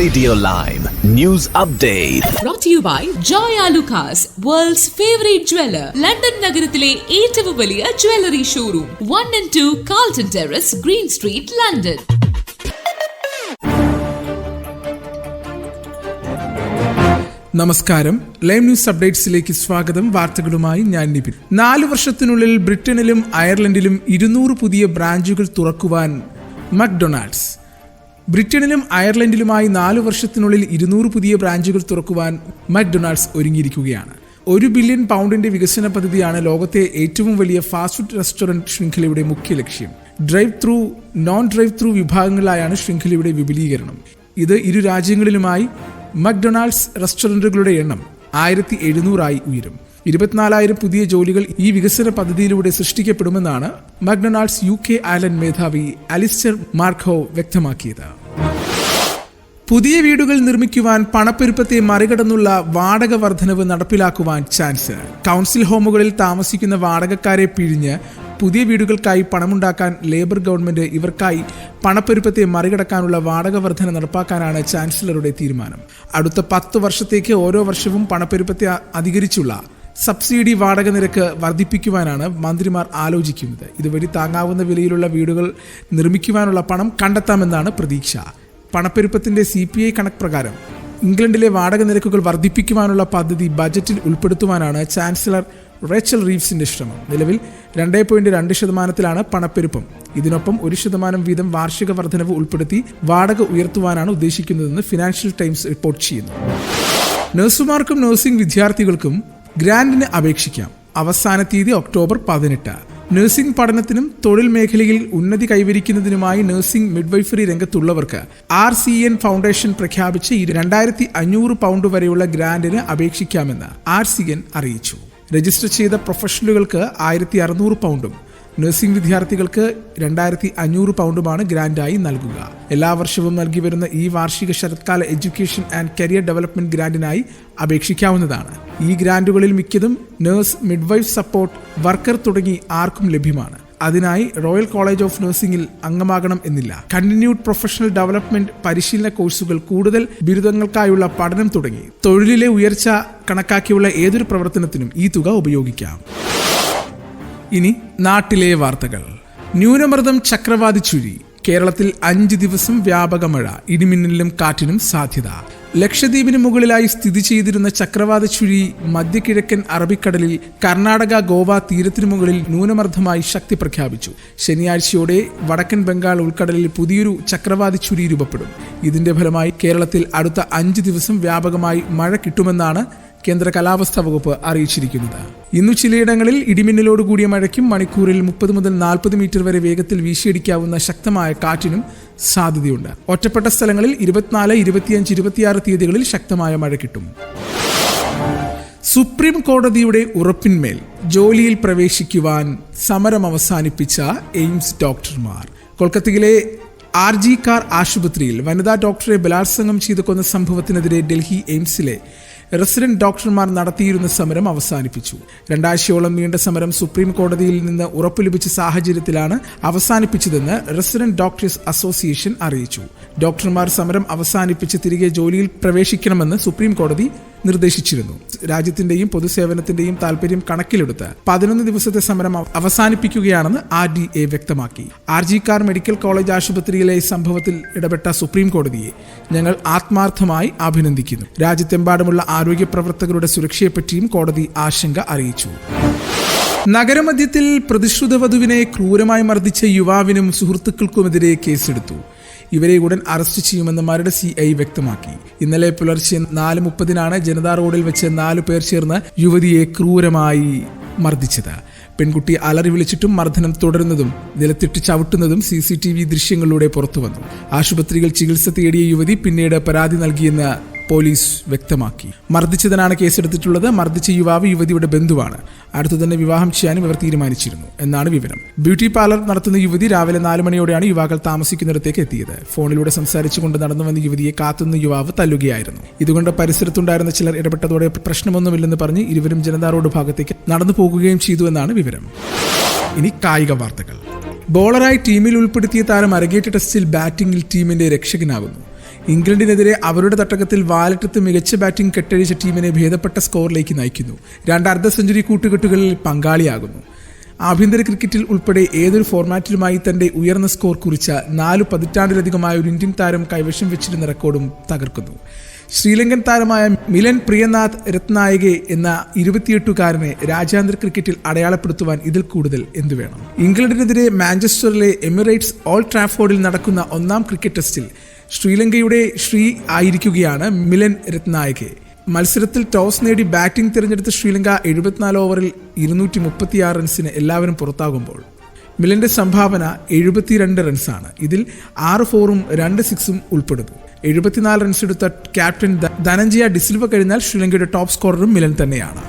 News Update. brought to you by Joy Alucas, world's favorite jeweler. London നഗരത്തിലെ ഏറ്റവും വലിയ jewellery showroom one and two Carlton Terrace Green Street London നമസ്കാരം. Live news അപ്ഡേറ്റ്സിലേക്ക് സ്വാഗതം. വാർത്തകളുമായി ഞാൻ നിപിൻ. നാലു വർഷത്തിനുള്ളിൽ ബ്രിട്ടനിലും അയർലൻഡിലും ഇരുന്നൂറ് പുതിയ ബ്രാഞ്ചുകൾ തുറക്കുവാൻ മക്ഡൊണാൾഡ്സ്. ബ്രിട്ടനിലും അയർലൻഡിലുമായി നാലു വർഷത്തിനുള്ളിൽ ഇരുന്നൂറ് പുതിയ ബ്രാഞ്ചുകൾ തുറക്കുവാൻ മക്ഡൊണാൾഡ്സ് ഒരുങ്ങിയിരിക്കുകയാണ്. ഒരു ബില്യൺ പൗണ്ടിന്റെ വികസന പദ്ധതിയാണ് ലോകത്തെ ഏറ്റവും വലിയ ഫാസ്റ്റ് ഫുഡ് റെസ്റ്റോറന്റ് ശൃംഖലയുടെ മുഖ്യ ലക്ഷ്യം. Drive through non drive through വിഭാഗങ്ങളിലായാണ് ശൃംഖലയുടെ വിപുലീകരണം. ഇത് ഇരു രാജ്യങ്ങളിലുമായി മക്ഡൊണാൾഡ്സ് റെസ്റ്റോറന്റുകളുടെ എണ്ണം ആയിരത്തി എഴുന്നൂറായി ഉയരും. ഇരുപത്തിനാലായിരം പുതിയ ജോലികൾ ഈ വികസന പദ്ധതിയിലൂടെ സൃഷ്ടിക്കപ്പെടുമെന്നാണ് മക്ഡൊണാൾഡ്സ് യു കെ ആലൻഡ് മേധാവി അലിസ്റ്റർ മാർക്കോ വ്യക്തമാക്കിയത്. പുതിയ വീടുകൾ നിർമ്മിക്കുവാൻ പണപ്പെരുപ്പത്തെ മറികടന്നുള്ള വാടക വർധനവ് നടപ്പിലാക്കുവാൻ ചാൻസ്. കൗൺസിൽ ഹോമുകളിൽ താമസിക്കുന്ന വാടകക്കാരെ പിഴിഞ്ഞ് പുതിയ വീടുകൾക്കായി പണമുണ്ടാക്കാൻ ലേബർ ഗവൺമെന്റ് ഇവർക്കായി പണപ്പെരുപ്പത്തെ മറികടക്കാനുള്ള വാടക വർധന നടപ്പാക്കാനാണ് ചാൻസലറുടെ തീരുമാനം. അടുത്ത പത്ത് വർഷത്തേക്ക് ഓരോ വർഷവും പണപ്പെരുപ്പത്തെ അധികരിച്ചുള്ള സബ്സിഡി വാടക നിരക്ക് വർദ്ധിപ്പിക്കുവാനാണ് മന്ത്രിമാർ ആലോചിക്കുന്നത്. ഇതുവഴി താങ്ങാവുന്ന വിലയിലുള്ള വീടുകൾ നിർമ്മിക്കുവാനുള്ള പണം കണ്ടെത്താമെന്നാണ് പ്രതീക്ഷ. പണപ്പെരുപ്പത്തിന്റെ സി പി ഐ കണക്ക് പ്രകാരം ഇംഗ്ലണ്ടിലെ വാടക നിരക്കുകൾ വർദ്ധിപ്പിക്കുവാനുള്ള പദ്ധതി ബജറ്റിൽ ഉൾപ്പെടുത്തുവാനാണ് ചാൻസലർ റേച്ചൽ റീവ്സിന്റെ ശ്രമം. നിലവിൽ രണ്ടേ പോയിന്റ് രണ്ട് ശതമാനത്തിലാണ് പണപ്പെരുപ്പം. ഇതിനൊപ്പം ഒരു ശതമാനം വീതം വാർഷിക വർധനവ് ഉൾപ്പെടുത്തി വാടക ഉയർത്തുവാനാണ് ഉദ്ദേശിക്കുന്നതെന്ന് ഫിനാൻഷ്യൽ ടൈംസ് റിപ്പോർട്ട് ചെയ്യുന്നു. നഴ്സുമാർക്കും നഴ്സിംഗ് വിദ്യാർത്ഥികൾക്കും ഗ്രാന്റിന് അപേക്ഷിക്കാം. അവസാന തീയതി ഒക്ടോബർ പതിനെട്ട്. നഴ്സിംഗ് പഠനത്തിനും തൊഴിൽ മേഖലയിൽ ഉന്നതി കൈവരിക്കുന്നതിനുമായി നഴ്സിംഗ് മിഡ്വൈഫറി രംഗത്തുള്ളവർക്ക് ആർ സി എൻ ഫൗണ്ടേഷൻ പ്രഖ്യാപിച്ച് രണ്ടായിരത്തി അഞ്ഞൂറ് പൗണ്ട് വരെയുള്ള ഗ്രാന്റിന് അപേക്ഷിക്കാമെന്ന് ആർ സി എൻ അറിയിച്ചു. രജിസ്റ്റർ ചെയ്ത പ്രൊഫഷണലുകൾക്ക് ആയിരത്തി അറുന്നൂറ് പൗണ്ടും നഴ്സിംഗ് വിദ്യാർത്ഥികൾക്ക് രണ്ടായിരത്തി അഞ്ഞൂറ് പൗണ്ടുമാണ് ഗ്രാന്റായി നൽകുക. എല്ലാ വർഷവും നൽകി വരുന്ന ഈ വാർഷിക ശരത്കാല എഡ്യൂക്കേഷൻ ആൻഡ് കരിയർ ഡെവലപ്മെന്റ് ഗ്രാന്റിനായി അപേക്ഷിക്കാവുന്നതാണ്. ഈ ഗ്രാന്റുകളിൽ മിക്കതും നഴ്സ് മിഡ്വൈഫ് സപ്പോർട്ട് വർക്കർ തുടങ്ങി ആർക്കും ലഭ്യമാണ്. അതിനായി റോയൽ കോളേജ് ഓഫ് നഴ്സിംഗിൽ അംഗമാകണം എന്നില്ല. കണ്ടിന്യൂഡ് പ്രൊഫഷണൽ ഡെവലപ്മെന്റ് പരിശീലന കോഴ്സുകൾ കൂടുതൽ ബിരുദങ്ങൾക്കായുള്ള പഠനം തുടങ്ങി. തൊഴിലിലെ ഉയർച്ച കണക്കാക്കിയുള്ള ഏതൊരു പ്രവർത്തനത്തിനും ഈ തുക ഉപയോഗിക്കാം. ഇനി നാട്ടിലെ വാർത്തകൾ. ന്യൂനമർദ്ദം ചക്രവാതി ചുഴി. കേരളത്തിൽ അഞ്ച് ദിവസം വ്യാപക മഴ. ഇടിമിന്നലിനും കാറ്റിനും സാധ്യത. ലക്ഷദ്വീപിന് മുകളിലായി സ്ഥിതി ചെയ്തിരുന്ന ചക്രവാത ചുഴി മധ്യകിഴക്കൻ അറബിക്കടലിൽ കർണാടക ഗോവ തീരത്തിനു മുകളിൽ ന്യൂനമർദ്ദമായി ശക്തി പ്രഖ്യാപിച്ചു. ശനിയാഴ്ചയോടെ വടക്കൻ ബംഗാൾ ഉൾക്കടലിൽ പുതിയൊരു ചക്രവാത ചുഴി രൂപപ്പെടും. ഇതിന്റെ ഫലമായി കേരളത്തിൽ അടുത്ത അഞ്ച് ദിവസം വ്യാപകമായി മഴ കിട്ടുമെന്നാണ് കേന്ദ്ര കാലാവസ്ഥാ വകുപ്പ് അറിയിച്ചിരിക്കുന്നത്. ഇന്നു ചിലയിടങ്ങളിൽ ഇടിമിന്നലോട് കൂടിയ മഴയ്ക്കും മണിക്കൂറിൽ മുപ്പത് മുതൽ നാൽപ്പത് മീറ്റർ വരെ വേഗത്തിൽ വീശിയടിക്കാവുന്ന ശക്തമായ കാറ്റിനും സാധ്യതയുണ്ട്. ഒറ്റപ്പെട്ട സ്ഥലങ്ങളിൽ ഇരുപത്തിനാല് ഇരുപത്തിയഞ്ച് ഇരുപത്തിയാറ് തീയതികളിൽ ശക്തമായ മഴ കിട്ടും. സുപ്രീം കോടതിയുടെ ഉറപ്പിന്മേൽ ജോലിയിൽ പ്രവേശിക്കുവാൻ സമരം അവസാനിപ്പിച്ച എയിംസ് ഡോക്ടർമാർ. കൊൽക്കത്തയിലെ ആർ ജി കാർ ആശുപത്രിയിൽ വനിതാ ഡോക്ടറെ ബലാത്സംഗം ചെയ്തു കൊന്ന സംഭവത്തിനെതിരെ ഡൽഹി എയിംസിലെ റെസിഡന്റ് ഡോക്ടർമാർ നടത്തിയിരുന്ന സമരം അവസാനിപ്പിച്ചു. രണ്ടാഴ്ചയോളം നീണ്ട സമരം സുപ്രീം കോടതിയിൽ നിന്ന് ഉറപ്പ് ലഭിച്ച സാഹചര്യത്തിലാണ് അവസാനിപ്പിച്ചതെന്ന് റെസിഡന്റ് ഡോക്ടേഴ്സ് അസോസിയേഷൻ അറിയിച്ചു. ഡോക്ടർമാർ സമരം അവസാനിപ്പിച്ച് തിരികെ ജോലിയിൽ പ്രവേശിക്കണമെന്ന് സുപ്രീം കോടതി നിർദ്ദേശിച്ചിരുന്നു. രാജ്യത്തിന്റെയും പൊതുസേവനത്തിന്റെയും താല്പര്യം കണക്കിലെടുത്ത് പതിനൊന്ന് ദിവസത്തെ സമരം അവസാനിപ്പിക്കുകയാണെന്ന് ആർ ഡി എ വ്യക്തമാക്കി. R G Kar medical college ആശുപത്രിയിലെ സംഭവത്തിൽ ഇടപെട്ട സുപ്രീം കോടതിയെ ഞങ്ങൾ ആത്മാർത്ഥമായി അഭിനന്ദിക്കുന്നു. രാജ്യത്തെമ്പാടുമുള്ള ആരോഗ്യ പ്രവർത്തകരുടെ സുരക്ഷയെപ്പറ്റിയും കോടതി ആശങ്ക അറിയിച്ചു. നഗരമധ്യത്തിൽ പ്രതിശ്രുത വധുവിനെ ക്രൂരമായി മർദ്ദിച്ച യുവാവിനും സുഹൃത്തുക്കൾക്കുമെതിരെ കേസെടുത്തു. ഇവരെ ഉടൻ അറസ്റ്റ് ചെയ്യുമെന്ന് മരട് സി ഐ വ്യക്തമാക്കി. ഇന്നലെ പുലർച്ചെ നാല് മുപ്പതിനാണ് ജനതാ റോഡിൽ വെച്ച് നാലു പേർ ചേർന്ന് യുവതിയെ ക്രൂരമായി മർദ്ദിച്ചത്. പെൺകുട്ടി അലറി വിളിച്ചിട്ടും മർദ്ദനം തുടരുന്നതും നിലത്തിട്ട് ചവിട്ടുന്നതും സി സി ടി വി ദൃശ്യങ്ങളിലൂടെ പുറത്തുവന്നു. ആശുപത്രിയിൽ ചികിത്സ തേടിയ യുവതി പിന്നീട് പരാതി നൽകിയെന്ന് പോലീസ് വ്യക്തമാക്കി. മർദ്ദിച്ചതിനാണ് കേസെടുത്തിട്ടുള്ളത്. മർദ്ദിച്ച യുവാവ് യുവതിയുടെ ബന്ധുവാണ്. അടുത്തു തന്നെ വിവാഹം ചെയ്യാനും ഇവർ തീരുമാനിച്ചിരുന്നു. എന്നാണ് വിവരം. ബ്യൂട്ടി പാർലർ നടത്തുന്ന യുവതി രാവിലെ നാല് മണിയോടെയാണ് യുവാക്കൾ താമസിക്കുന്നിടത്തേക്ക് എത്തിയത്. ഫോണിലൂടെ സംസാരിച്ചുകൊണ്ട് നടന്നു വന്ന യുവതിയെ കാത്തുന്ന യുവാവ് തല്ലുകയായിരുന്നു. ഇതുകൊണ്ട് പരിസരത്തുണ്ടായിരുന്ന ചിലർ ഇടപെട്ടതോടെ പ്രശ്നമൊന്നുമില്ലെന്ന് പറഞ്ഞ് ഇരുവരും ജനതാ റോഡ് ഭാഗത്തേക്ക് നടന്നു പോകുകയും ചെയ്തു എന്നാണ് വിവരം. ഇനി കായിക വാർത്തകൾ. ബോളറായി ടീമിൽ ഉൾപ്പെടുത്തിയ താരം അരങ്ങേറ്റ ടെസ്റ്റിൽ ബാറ്റിംഗിൽ ടീമിന്റെ രക്ഷകനാകുന്നു. ഇംഗ്ലണ്ടിനെതിരെ അവരുടെ തട്ടകത്തിൽ വാലറ്റത്ത് മികച്ച ബാറ്റിംഗ് കെട്ടഴിച്ച ടീമിനെ ഭേദപ്പെട്ട സ്കോറിലേക്ക് നയിക്കുന്നു. രണ്ട് അർദ്ധ സെഞ്ചുറി കൂട്ടുകെട്ടുകളിൽ പങ്കാളിയാകുന്നു. ആഭ്യന്തര ക്രിക്കറ്റിൽ ഉൾപ്പെടെ ഏതൊരു ഫോർമാറ്റിലുമായി തന്റെ ഉയർന്ന സ്കോർ കുറിച്ച നാലു പതിറ്റാണ്ടിലധികമായ ഒരു ഇന്ത്യൻ താരം കൈവശം വെച്ചിരുന്ന റെക്കോർഡും തകർക്കുന്നു. ശ്രീലങ്കൻ താരമായ മിലൻ പ്രിയനാഥ് രത്നായകെ എന്ന ഇരുപത്തിയെട്ടുകാരനെ രാജ്യാന്തര ക്രിക്കറ്റിൽ അടയാളപ്പെടുത്തുവാൻ ഇതിൽ കൂടുതൽ എന്തു വേണം? ഇംഗ്ലണ്ടിനെതിരെ മാഞ്ചസ്റ്ററിലെ എമിറേറ്റ്സ് ഓൾ ട്രാഫോർഡിൽ നടക്കുന്ന ഒന്നാം ക്രിക്കറ്റ് ടെസ്റ്റിൽ ശ്രീലങ്കയുടെ ശ്രീ ആയിരിക്കുകയാണ് മിലൻ രത്നായകെ. മത്സരത്തിൽ ടോസ് നേടി ബാറ്റിംഗ് തിരഞ്ഞെടുത്ത ശ്രീലങ്ക എഴുപത്തിനാല് ഓവറിൽ ഇരുന്നൂറ്റി മുപ്പത്തിയാറ് റൺസിന് എല്ലാവരും പുറത്താകുമ്പോൾ മിലന്റെ സംഭാവന എഴുപത്തിരണ്ട് റൺസാണ്. ഇതിൽ ആറ് ഫോറും രണ്ട് സിക്സും ഉൾപ്പെടുന്നു. എഴുപത്തിനാല് റൺസ് എടുത്ത ക്യാപ്റ്റൻ ധനഞ്ജയ ഡിസിൽവ കഴിഞ്ഞാൽ ശ്രീലങ്കയുടെ ടോപ്പ് സ്കോററും മിലൻ തന്നെയാണ്.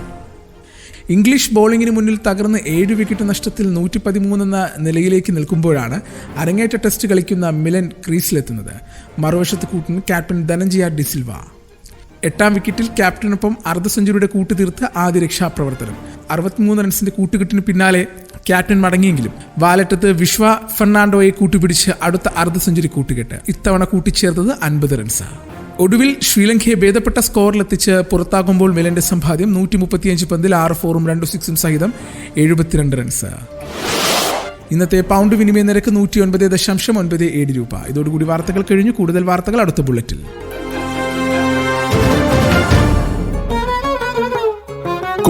ഇംഗ്ലീഷ് ബോളിംഗിന് മുന്നിൽ തകർന്ന് ഏഴ് വിക്കറ്റ് നഷ്ടത്തിൽ നൂറ്റി പതിമൂന്നെന്ന നിലയിലേക്ക് നിൽക്കുമ്പോഴാണ് അരങ്ങേറ്റ ടെസ്റ്റ് കളിക്കുന്ന മിലൻ ക്രീസിലെത്തുന്നത്. മറുവശത്ത് കൂട്ടുന്നു ക്യാപ്റ്റൻ ധനഞ്ജയ ഡിസിൽവ എട്ടാം വിക്കറ്റിൽ ക്യാപ്റ്റനൊപ്പം അർദ്ധ സെഞ്ചുറിയുടെ കൂട്ടുതീർത്ത് ആദ്യ രക്ഷാപ്രവർത്തനം. അറുപത്തിമൂന്ന് റൺസിന്റെ കൂട്ടുകെട്ടിന് പിന്നാലെ ക്യാപ്റ്റൻ മടങ്ങിയെങ്കിലും വാലറ്റത്ത് വിശ്വ ഫെർണാണ്ടോയെ കൂട്ടുപിടിച്ച് അടുത്ത അർദ്ധ സെഞ്ചുറി കൂട്ടുകെട്ട്. ഇത്തവണ കൂട്ടിച്ചേർത്തത് അൻപത് റൺസാണ് ഒടുവിൽ ശ്രീലങ്കയെ ഭേദപ്പെട്ട സ്കോറിലെത്തിച്ച് പുറത്താകുമ്പോൾ മിലന്റെ സമ്പാദ്യം നൂറ്റി മുപ്പത്തിയഞ്ച് പന്തിൽ ആറ് ഫോറും രണ്ട് സിക്സും സഹിതം എഴുപത്തിരണ്ട് റൺസ്. ഇന്നത്തെ പൗണ്ട് വിനിമയ നിരക്ക് നൂറ്റി ഒൻപത് ദശാംശം ഒൻപത് ഏഴ് രൂപ. ഇതോടുകൂടി വാർത്തകൾ കഴിഞ്ഞു. കൂടുതൽ വാർത്തകൾ അടുത്ത ബുള്ളറ്റിൽ.